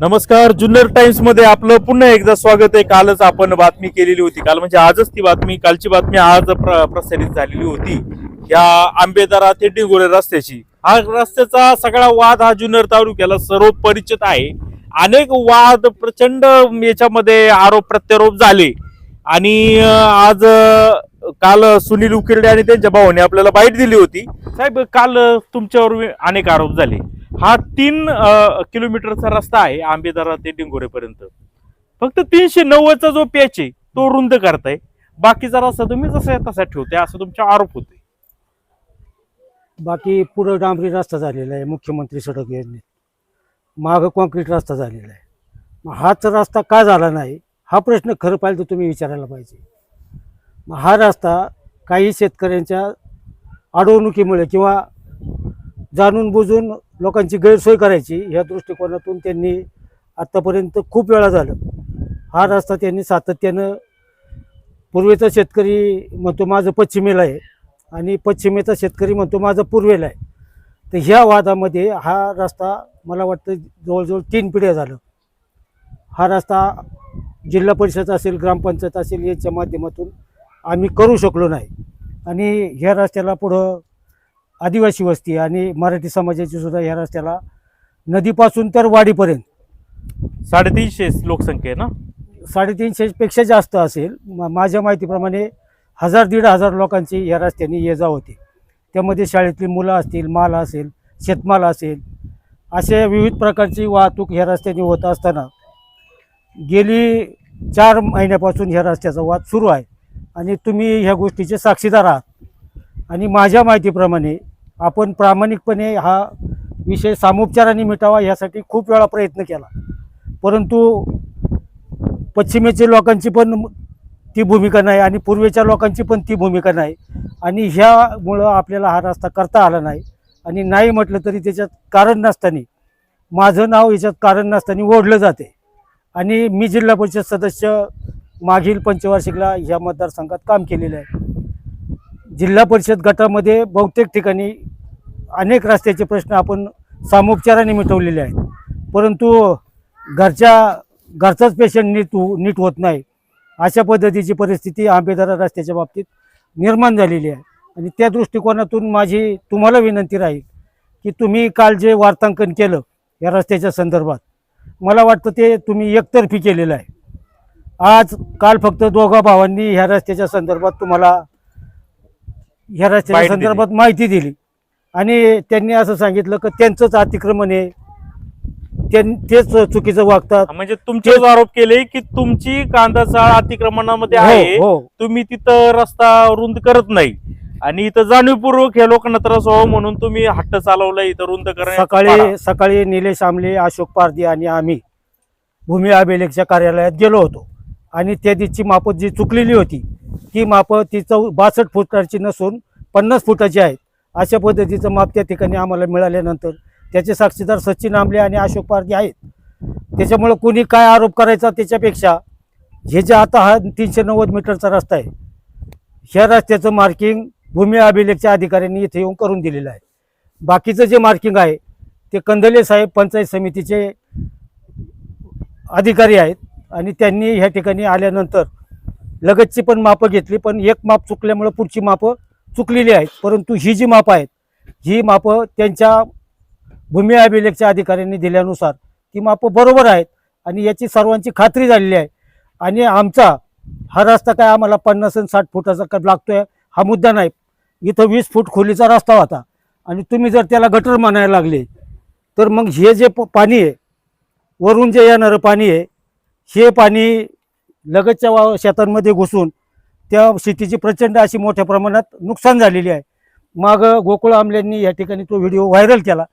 नमस्कार जुन्नर टाइम्समध्ये आपलं पुन्हा एकदा स्वागत आहे. कालच आपण बातमी केलेली होती. काल म्हणजे आजच ती बातमी कालची बातमी आज प्र- प्रसारित झालेली होती. या आंबेदारा ते डिंगोरे रस्त्याची. हा रस्त्याचा सगळा वाद हा जुन्नर तालुक्याला सर्व परिचित आहे. अनेक वाद प्रचंड याच्यामध्ये आरोप प्रत्यारोप झाले. आणि आज काल सुनील उकिरडे आणि त्यांच्या भावाने आपल्याला बाईट दिली होती. साहेब काल तुमच्यावर अनेक आरोप झाले. हा तीन किलोमीटरचा रस्ता आहे आंबेदारा ते डिंगोरेपर्यंत. फक्त तीनशे नव्वदचा जो पॅच आहे तो रुंद करताय. बाकीचा रस्ता तुम्ही जसा तसा ठेवताय असं तुमचा आरोप होते. बाकी पुढं डांबरी रस्ता झालेला आहे मुख्यमंत्री सडक योजनेत. मागं कॉन्क्रीट रस्ता झालेला आहे. मग हाच रस्ता का झाला नाही हा प्रश्न खरं पाहिजे तर तुम्ही विचारायला पाहिजे. हा रस्ता काही शेतकऱ्यांच्या अडवणुकीमुळे किंवा जाणून बुजून लोकांची गैरसोय करायची ह्या दृष्टिकोनातून त्यांनी आत्तापर्यंत खूप वेळा झालं. हा रस्ता त्यांनी सातत्यानं पूर्वेचा शेतकरी म्हणतो माझं पश्चिमेला आहे आणि पश्चिमेचा शेतकरी म्हणतो माझं पूर्वेला आहे. तर ह्या वादामध्ये हा रस्ता मला वाटतं जवळजवळ तीन पिढ्या झालं. हा रस्ता जिल्हा परिषद असेल ग्रामपंचायत असेल याच्या माध्यमातून आम्ही करू शकलो नाही. आणि ह्या रस्त्याला पुढं आदिवासी वस्ती आणि मराठी समाजाची सुद्धा ह्या रस्त्याला नदीपासून तर वाडीपर्यंत. साडेतीनशे लोकसंख्या आहे ना? साडेतीनशेपेक्षा जास्त असेल. मा- माझ्या माहितीप्रमाणे हजार दीड हजार लोकांची या रस्त्याने ये जा होती. त्यामध्ये शाळेतली मुलं असतील माल असेल शेतमाल असेल अशा विविध प्रकारची वाहतूक ह्या रस्त्याने होत असताना गेली चार महिन्यापासून ह्या रस्त्याचा वाद सुरू आहे. आणि तुम्ही ह्या गोष्टीचे साक्षीदार आहात. आणि माझ्या माहितीप्रमाणे आपण प्रामाणिकपणे हा विषय सामोपचाराने मिटावा यासाठी खूप वेळा प्रयत्न केला. परंतु पश्चिमेच्या लोकांची पण ती भूमिका नाही आणि पूर्वेच्या लोकांची पण ती भूमिका नाही. आणि ह्यामुळं आपल्याला हा रस्ता करता आला नाही. आणि नाही म्हटलं तरी त्याच्यात कारण नसताना माझं नाव याच्यात कारण नसताना ओढलं जाते. आणि मी जिल्हा परिषद सदस्य मागील पंचवार्षिकला ह्या मतदारसंघात काम केलेलं आहे. जिल्हा परिषद गटामध्ये बहुतेक ठिकाणी अनेक रस्त्याचे प्रश्न आपण सामोपचाराने मिटवलेले आहेत. परंतु घरच्या घरचाच पेशंट नीट हो- नीट होत नाही. अशा पद्धतीची परिस्थिती आंबेदारा रस्त्याच्या बाबतीत निर्माण झालेली आहे. आणि त्या दृष्टिकोनातून माझी तुम्हाला विनंती राहील की तुम्ही काल जे वार्तांकन केलं या रस्त्याच्या संदर्भात मला वाटतं ते तुम्ही एकतर्फी केलेलं आहे. आज काल फक्त दोघा भावांनी ह्या रस्त्याच्या संदर्भात तुम्हाला ह्या रस्त्याच्या दिली. संदर्भात माहिती दिली. आणि त्यांनी असं सांगितलं की त्यांचंच अतिक्रमण आहे. त्यां तेच चुकीचं वागतात. म्हणजे तुमचे जो आरोप केले की तुमची कांदा चाळ अतिक्रमणामध्ये आहे. हो. हो तुम्ही तिथं रस्ता रुंद करत नाही. आणि इथं जाणीवपूर्वक या लोकांना त्रास व्हावा म्हणून तुम्ही हट्ट चालवला इथं रुंद करण्याचा पाडा. सकाळी सकाळी निलेश आमले अशोक पारदी आणि आम्ही भूमी अभिलेखच्या कार्यालयात गेलो होतो. आणि त्या दिवशी मापं जी चुकलेली होती ती मापं ती चौ बासष्ट फुटाची नसून पन्नास फुटाची आहेत अशा पद्धतीचं माप त्या ठिकाणी आम्हाला मिळाल्यानंतर त्याचे साक्षीदार सचिन आमले आणि अशोक पारधी आहेत. त्याच्यामुळं कोणी काय आरोप करायचा त्याच्यापेक्षा हे जे आता हा तीनशे नव्वद मीटरचा रस्ता आहे ह्या रस्त्याचं मार्किंग भूमी अभिलेखच्या अधिकाऱ्यांनी इथे येऊन करून दिलेलं आहे. बाकीचं जे मार्किंग आहे ते कंदले साहेब पंचायत समितीचे अधिकारी आहेत. आणि त्यांनी ह्या ठिकाणी आल्यानंतर लगतची पण मापं घेतली पण एक माप चुकल्यामुळं पुढची मापं चुकलेली आहेत. परंतु ही जी मापं आहेत ही मापं त्यांच्या भूमी अभिलेखच्या अधिकाऱ्यांनी दिल्यानुसार ती मापं बरोबर आहेत आणि याची सर्वांची खात्री झालेली आहे. आणि आमचा हा रस्ता काय आम्हाला पन्नास आणि साठ फुटाचा का लागतोय हा मुद्दा नाही. इथं वीस फूट खोलीचा रस्ता होता आणि तुम्ही जर त्याला गटर म्हणायला लागले तर मग हे जे प- पाणी आहे वरून जे येणारं पाणी आहे हे पाणी लगतच्या वा शेतांमध्ये घुसून त्या शेतीची प्रचंड अशी मोठ्या प्रमाणात नुकसान झालेली आहे. मग गोकुळ आमल्यांनी या ठिकाणी तो व्हिडिओ व्हायरल केला.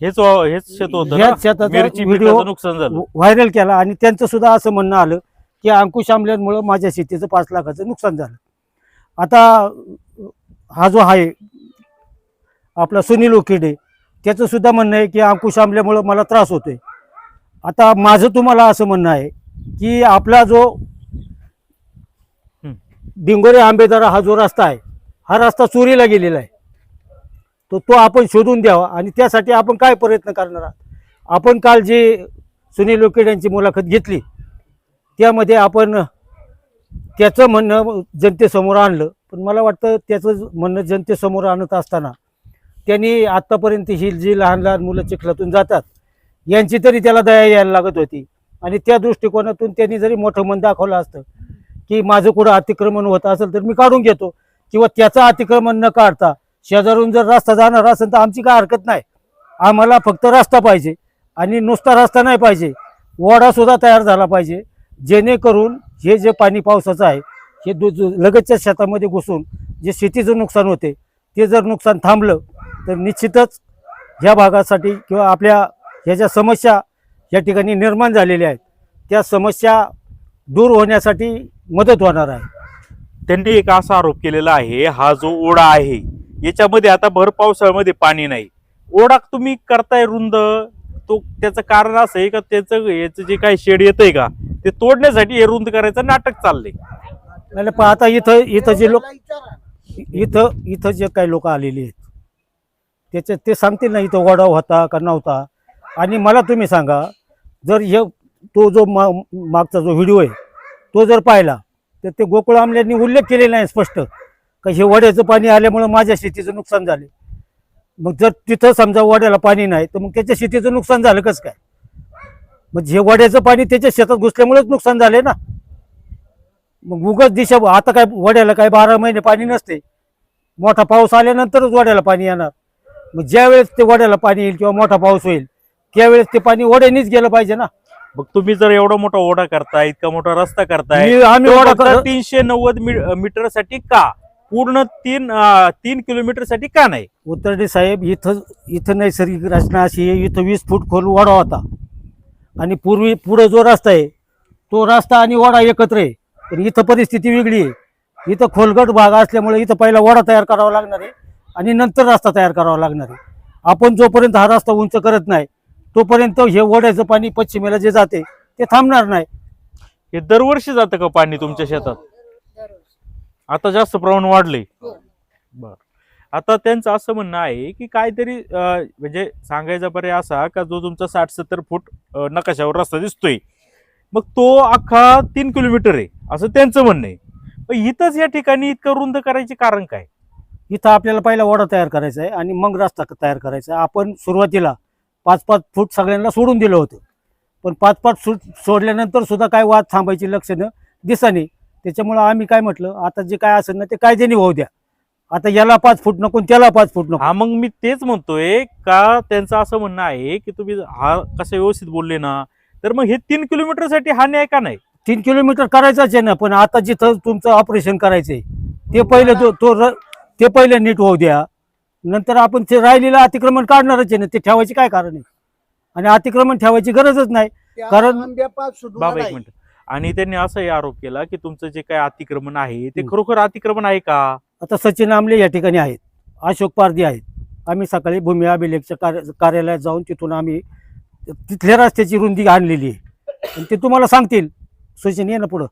हेच हेच शेत होतं व्हिडिओ नुकसान झालं. व्हायरल केला आणि त्यांचं सुद्धा असं म्हणणं आलं की अंकुश आंबल्यांमुळं माझ्या शेतीचं पाच लाखाचं नुकसान झालं. आता हा जो आहे आपला सुनील उकिडे त्याचं सुद्धा म्हणणं आहे की अंकुश आंबल्यामुळं मला त्रास होतोय. आता माझं तुम्हाला असं म्हणणं आहे की आपला जो. डिंगोरे आंबेदारा हा जो रस्ता आहे हा रस्ता चोरीला गेलेला आहे. तो तो आपण शोधून द्यावा आणि त्यासाठी आपण काय प्रयत्न करणार आहात? आपण काल जे सुनील लोकेड यांची मुलाखत घेतली त्यामध्ये आपण त्याचं म्हणणं जनतेसमोर आणलं. पण मला वाटतं त्याचं म्हणणं जनतेसमोर आणत असताना त्यांनी आत्तापर्यंत ही जी लहान लहान मुलं चिखलातून जातात यांची तरी त्याला दया यायला लागत होती. आणि त्या दृष्टिकोनातून त्यांनी जरी मोठं मन दाखवलं असतं की माझं कुठं अतिक्रमण होत असेल तर मी काढून घेतो. किंवा त्याचं अतिक्रमण न काढता शेजारून जर रस्ता जाणार असेल तर आमची काय हरकत नाही. आम्हाला फक्त रस्ता पाहिजे आणि नुसता रस्ता नाही पाहिजे. ओढा तयार झाला पाहिजे. जेणेकरून हे जे पाणी पावसाचं आहे हे दु लगतच्या शेतामध्ये घुसून जे शेतीचं नुकसान होते ते जर नुकसान थांबलं तर निश्चितच ह्या भागासाठी किंवा आपल्या ह्या ज्या समस्या या ठिकाणी निर्माण झालेल्या आहेत. त्या समस्या दूर होण्यासाठी मदत होणार आहे. त्यांनी एक असा आरोप केलेला आहे हा जो ओढा आहे याच्यामध्ये आता भर पावसाळ्यामध्ये पाणी नाही. ओढा तुम्ही करताय रुंद तो त्याचं कारण असं आहे का त्याचं याचं जे काही शेड येतंय का ते तोडण्यासाठी हे रुंद करायचं नाटक चाललंय. नाही पण आता इथं इथं जे लोक इथं इथं जे काही लोक आलेली आहेत त्याच्यात ते सांगतील ना इथं वडा होता का नव्हता. आणि मला तुम्ही सांगा जर हे तो जो मा मागचा जो व्हिडिओ आहे तो जर पाहिला तर ते गोकुळ आमल्यांनी उल्लेख केलेला आहे स्पष्ट. का हे वड्याचं पाणी आल्यामुळं माझ्या शेतीचं नुकसान झाले. मग जर तिथं समजा वड्याला पाणी नाही तर मग त्याच्या शेतीचं नुकसान झालं कसं काय? मग हे वड्याचं पाणी त्याच्या शेतात घुसल्यामुळेच नुकसान झाले ना? मग उगच दिशा आता काय वड्याला काय बारा महिने पाणी नसते. मोठा पाऊस आल्यानंतरच वड्याला पाणी येणार. मग ज्यावेळेस ते वड्याला पाणी येईल किंवा मोठा पाऊस होईल त्यावेळेस ते पाणी वड्यानीच गेलं पाहिजे ना. मग तुम्ही जर एवढा मोठा ओढा करताय इतका मोठा रस्ता करताय मी आम्ही तो वडा फक्त कर- तीनशे नव्वद मीटरसाठी का? पूर्ण तीन अं, तीन किलोमीटरसाठी का नाही? उतरडे साहेब इथं इथं नैसर्गिक रचना अशी आहे इथं वीस फूट खोल वडा होता. आणि पूर्वी पुढं जो रस्ता आहे तो रस्ता आणि वडा एकत्र आहे. पण इथं परिस्थिती वेगळी आहे. इथं खोलगट भाग असल्यामुळे इथं पहिला वडा तयार करावा लागणार आहे आणि नंतर रस्ता तयार करावा लागणार आहे. आपण जोपर्यंत हा रस्ता उंच करत नाही तोपर्यंत हे वड्याचं पाणी पश्चिमेला जे जाते ते थांबणार नाही. हे दरवर्षी जातं का पाणी तुमच्या शेतात? आता जास्त प्रमाण वाढले बर. आता त्यांचं असं म्हणणं आहे की काहीतरी अं, म्हणजे सांगायचा पर्याय असा का जो तुमचा साठ सत्तर फूट अं, नकाशावर रस्ता दिसतोय मग तो अख्खा तीन किलोमीटर आहे असं त्यांचं म्हणणं आहे. पण इथंच या ठिकाणी इतकं रुंद करायचे कारण काय? इथं आपल्याला पहिला वडा तयार करायचा आहे आणि मग रस्ता तयार करायचा आहे. आपण सुरुवातीला पाच पाच फूट सगळ्यांना सोडून दिलं होतं. पण पाच पाच फूट सोडल्यानंतर सुद्धा काय वाद थांबायची लक्षणं दिसानी. त्याच्यामुळं आम्ही काय म्हटलं आता जे काय असेल ना ते कायद्याने होऊ द्या. आता याला पाच फूट नको त्याला पाच फूट नको. हा मग मी तेच म्हणतोय का त्यांचं असं म्हणणं आहे की तुम्ही हा कसं व्यवस्थित बोलले ना तर मग हे तीन किलोमीटरसाठी हा न्याय का नाही? तीन किलोमीटर करायचाच आहे ना पण आता जिथं तुमचं ऑपरेशन करायचंय ते पहिलं तो तो र- ते पहिलं नीट होऊ द्या. नंतर आपण ते राहिलेलं अतिक्रमण काढणारच आहे ना ते ठेवायचे काय कारण आहे? आणि अतिक्रमण ठेवायची गरजच नाही. कारण- बाबा एक मिनिट. आणि त्यांनी असाही आरोप केला की तुमचं जे काय अतिक्रमण आहे ते. खरोखर अतिक्रमण आहे का? आता सचिन आमले या ठिकाणी आहेत. अशोक पारधी आहेत. आम्ही सकाळी भूमी अभिलेखच्या कार्य कार्यालयात जाऊन तिथून आम्ही तिथल्या रस्त्याची रुंदी आणलेली आहे. आणि ते तुम्हाला सांगतील. सचिन ये ना पुढं.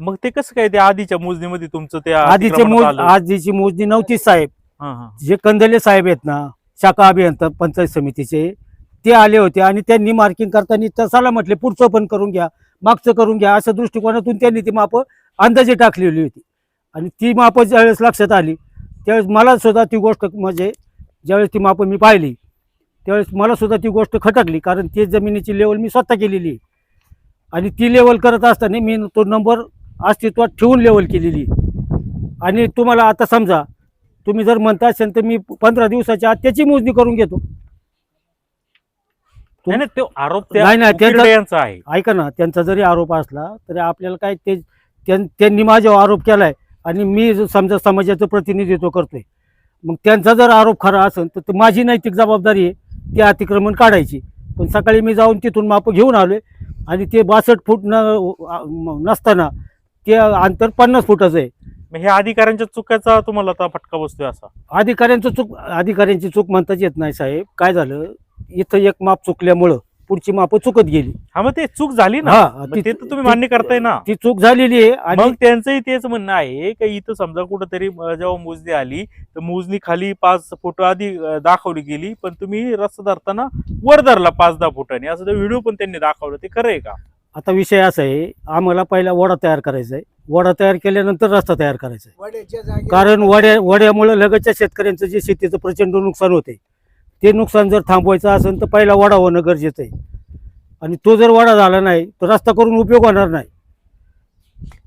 मग ते कसं काय? ते आधीच्या मोजणीमध्ये तुमचं ते आधीचे अतिक्रमणात मोज आलं? आधीची मोजणी नव्हती साहेब. जे कंदले साहेब आहेत ना शाखा अभियंता पंचायत समितीचे ते आले होते आणि त्यांनी मार्किंग करताना तसाला म्हटले पुढचं पण करून घ्या मागचं करून घ्या अशा दृष्टिकोनातून त्यांनी ती माप अंदाजे टाकलेली होती. आणि ती मापं ज्यावेळेस लक्षात आली त्यावेळेस मला सुद्धा ती गोष्ट म्हणजे ज्यावेळेस ती मापं मी पाहिली त्यावेळेस मला सुद्धा ती गोष्ट खटकली कारण ती जमिनीची लेवल मी स्वतः केलेली आहे. आणि ती लेवल करत असताना मी तो नंबर अस्तित्वात ठेवून लेवल केलेली आणि तुम्हाला आता समजा तुम्ही जर म्हणता असेल तर मी पंधरा दिवसाच्या आत त्याची मोजणी करून घेतो. नाही नाही, तो आरोप त्या नाही, नाही, त्यांचा- उकिरडे यांचा आहे. ऐका ना त्यांचा जरी आरोप असला तरी आपल्याला काय ते त्यां- त्यांनी माझ्यावर आरोप केलाय आणि मी जो समजा समाजाचं प्रतिनिधित्व करतोय. मग त्यांचा जर आरोप खरा असेल तर ते माझी नैतिक जबाबदारी आहे ते अतिक्रमण काढायची. पण सकाळी मी जाऊन तिथून माप घेऊन आलोय आणि ते बासष्ट फूट न नसताना ते अंतर पन्नास फुटाचं आहे. मग हे अधिकाऱ्यांच्या चुकाचा तुम्हाला आता फटका बसतोय असा. अधिकाऱ्यांचं चूक अधिकाऱ्यांची चूक म्हणताच येत नाही साहेब. काय झालं? इथं एक माप चुकल्यामुळं पुढची मापं चुकत गेली. हा मग ते चूक झाली ना? हा मग ती- ते तर तुम्ही मान्य करताय ना. ती चूक झालेली आहे आणि मग त्यांचंही तेच म्हणणं आहे की इथं समजा कुठंतरी अं, जेव्हा मोजणी आली तर मोजणी खाली पाच फुट आधी अं, दाखवली गेली पण तुम्ही रस्ता धरताना वर धरला पाच दहा फुटांनी. असं व्हिडिओ पण त्यांनी दाखवलं. ते खरं आहे का? आता विषय असा आहे आम्हाला पहिला वडा तयार करायचा आहे. वडा तयार केल्यानंतर रस्ता तयार करायचा आहे. कारण वड्या वड्यामुळे लगतच्या शेतकऱ्यांचं जे शेतीचं प्रचंड नुकसान होते ते नुकसान जर थांबवायचं असेल तर पहिला वडा होणं गरजेचं आहे. आणि तो जर वडा झाला नाही तर रस्ता करून उपयोग होणार नाही.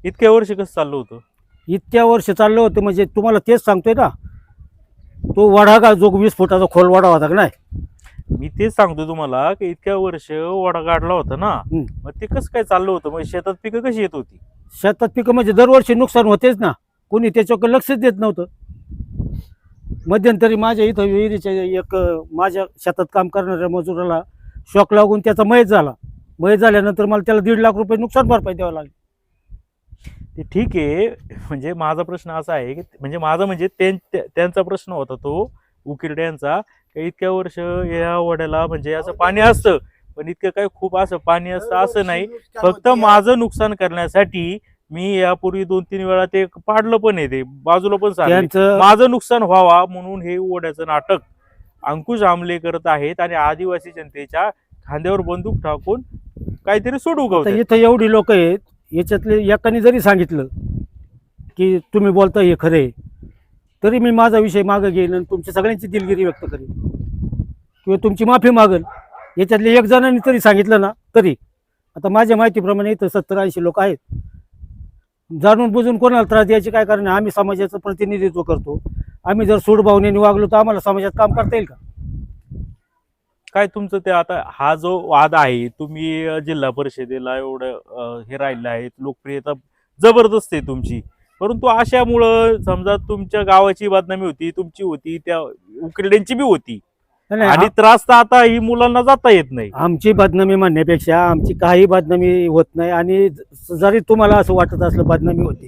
इतक्या वर्ष कसं चाललं होतं? इतक्या वर्ष चाललं होतं म्हणजे तुम्हाला तेच सांगतोय ना तो वडा का जो वीस फुटाचा खोल वडा होता का नाही? मी तेच सांगतो तुम्हाला की इतक्या वर्ष वडा काढला होता ना हम्म. मग ते कसं काय चाललं होतं? मग शेतात पिकं कशी येत होती? शेतात पिकं म्हणजे दरवर्षी नुकसान होतेच ना. कोणी त्याच्याकडे लक्षच देत नव्हतं. मध्यंतरी माझ्या इथं विहिरीच्या एक अं, माझ्या शेतात काम करणाऱ्या मजुराला शॉक लागून त्याचा मयत झाला. मयत झाल्यानंतर मला त्याला दीड लाख रुपये नुकसान भरपाई द्यावं लागली. ते ठीक आहे. म्हणजे माझा प्रश्न असा आहे की म्हणजे माझा म्हणजे त्यां- त्या- त्यांचा प्रश्न होता तो उकिरडे यांचा की इतक्या वर्ष या वड्याला म्हणजे असं पाणी असतं पण इतकं काही खूप असं पाणी असतं असं नाही. फक्त माझं नुकसान करण्यासाठी मी यापूर्वी दोन तीन वेळा ते पाडलं पण आहे ते बाजूला पण सांगितलं त्यांचं माझं नुकसान व्हावा म्हणून हे ओढ्याचं नाटक अंकुश आमले करत आहेत आणि आदिवासी जनतेच्या खांद्यावर बंदूक टाकून काहीतरी सोडू गवत इथं एवढी लोक आहेत याच्यातले एकाने जरी सांगितलं की तुम्ही बोलता हे खरे आहे, तरी मी माझा विषय मागं घेईन आणि तुमच्या सगळ्यांची दिलगिरी व्यक्त करेन. किंवा तुमची माफी मागेल. याच्यातले एक जणांनी तरी सांगितलं ना तरी. आता माझ्या माहितीप्रमाणे इथं सत्तर ऐंशी लोक आहेत. जाणून बुजून कोणाला त्रास द्यायची काय कारण आम्ही समाजाचं प्रतिनिधित्व करतो. आम्ही जर सूडभावनेने वागलो तर आम्हाला समाजात काम करता येईल का? काय तुमचं ते आता हा जो वाद आहे तुम्ही जिल्हा परिषदेला एवढं हे राहिलं आहे लोकप्रियता जबरदस्त आहे तुमची. परंतु अशामुळं समजा तुमच्या गावाची बदनामी होती तुमची होती त्या उकरड्यांची बी होती. आणि त्रास तर आता ही मुलांना जाता येत नाही. आमची बदनामी म्हणण्यापेक्षा आमची काही बदनामी होत नाही आणि जरी तुम्हाला असं वाटत असलं बदनामी होती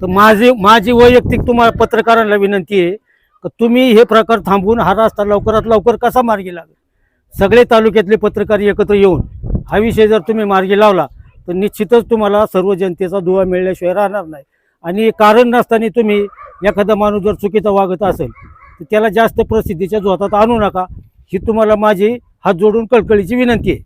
तर माझी माझी वैयक्तिक तुम्हाला पत्रकारांना विनंती आहे की तुम्ही हे प्रकार थांबवून हा रस्ता लवकरात लवकर कसा मार्गी लागेल सगळे तालुक्यातले पत्रकार एकत्र येऊन हा विषय जर तुम्ही मार्गी लावला तर निश्चितच तुम्हाला सर्व जनतेचा दुवा मिळल्याशिवाय राहणार नाही. आणि कारण नसताना तुम्ही एखादा माणूस जर चुकीचा वागत असेल तर त्याला जास्त प्रसिद्धीच्या जोतात आणू नका. ही तुम्हाला माझी हात जोडून कळकळीची विनंती आहे.